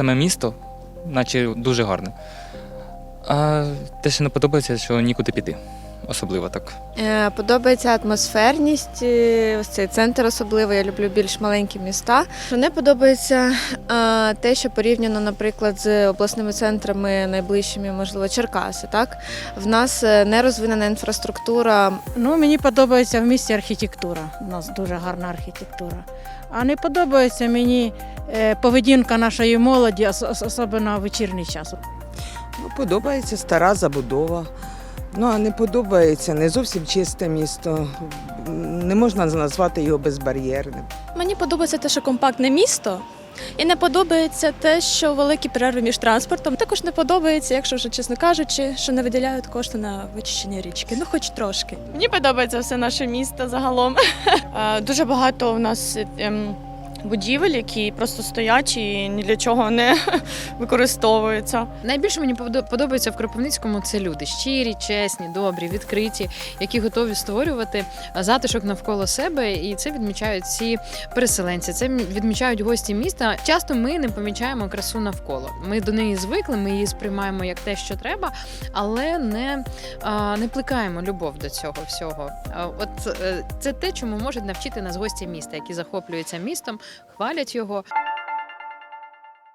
саме місто, наче дуже гарне. А те, що не подобається, що нікуди піти. Особливо так. Е, Подобається атмосферність, е, ось цей центр особливо. Я люблю більш маленькі міста. Не подобається е, те, що порівняно, наприклад, з обласними центрами найближчими, можливо, Черкаси. Так в нас не розвинена інфраструктура. Ну, мені подобається в місті архітектура. У нас дуже гарна архітектура. А не подобається мені поведінка нашої молоді, ос- ос- особливо в вечірній час. Ну, подобається стара забудова. Ну, а не подобається не зовсім чисте місто. Не можна назвати його безбар'єрним. Мені подобається те, що компактне місто. І не подобається те, що великі перерви між транспортом. Також не подобається, якщо вже чесно кажучи, що не виділяють кошти на вичищення річки. Ну, хоч трошки. Мені подобається все наше місто загалом. Е, Дуже багато у нас ем, будівель, які просто стоять і ні для чого не використовуються. Найбільше мені подо- подобається в Кропивницькому це люди щирі, чесні, добрі, відкриті, які готові створювати затишок навколо себе. І це відмічають всі переселенці. Це відмічають гості міста. Часто ми не помічаємо красу навколо. Ми до неї звикли, ми її сприймаємо як те, що треба, але не, не плекаємо любов до цього всього. От е, це те, чому можуть навчити нас гості міста, які захоплюються містом, хвалять його.